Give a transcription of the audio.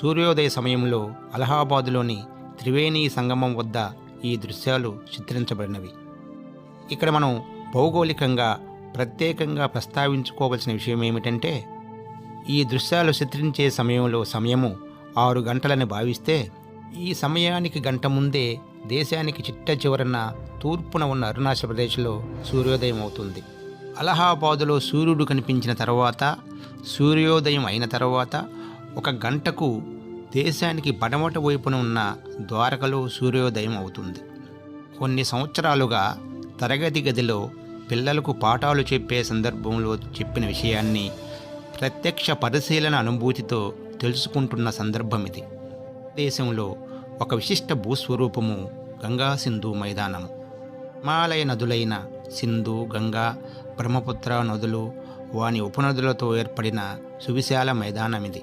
సూర్యోదయ సమయంలో అలహాబాదులోని త్రివేణి సంగమం వద్ద ఈ దృశ్యాలు చిత్రించబడినవి. ఇక్కడ మనం భౌగోళికంగా ప్రత్యేకంగా ప్రస్తావించుకోవలసిన విషయం ఏమిటంటే ఈ దృశ్యాలు చిత్రించే సమయంలో సమయము ఆరు గంటలని భావిస్తే ఈ సమయానికి గంట ముందే దేశానికి చిట్ట చివరన తూర్పున ఉన్న అరుణాచల్ ప్రదేశ్లో సూర్యోదయం అవుతుంది. అలహాబాదులో సూర్యుడు కనిపించిన తర్వాత సూర్యోదయం అయిన తర్వాత ఒక గంటకు దేశానికి పడమట వైపున ఉన్న ద్వారకలో సూర్యోదయం అవుతుంది. కొన్ని సంవత్సరాలుగా తరగతి గదిలో పిల్లలకు పాఠాలు చెప్పే సందర్భంలో చెప్పిన విషయాన్ని ప్రత్యక్ష పరిశీలన అనుభూతితో తెలుసుకుంటున్న సందర్భం ఇది. దేశంలో ఒక విశిష్ట భూస్వరూపము గంగా సింధు మైదానము. హిమాలయ నదులైన సింధు గంగా బ్రహ్మపుత్ర నదులు వాని ఉపనదులతో ఏర్పడిన సువిశాల మైదానం ఇది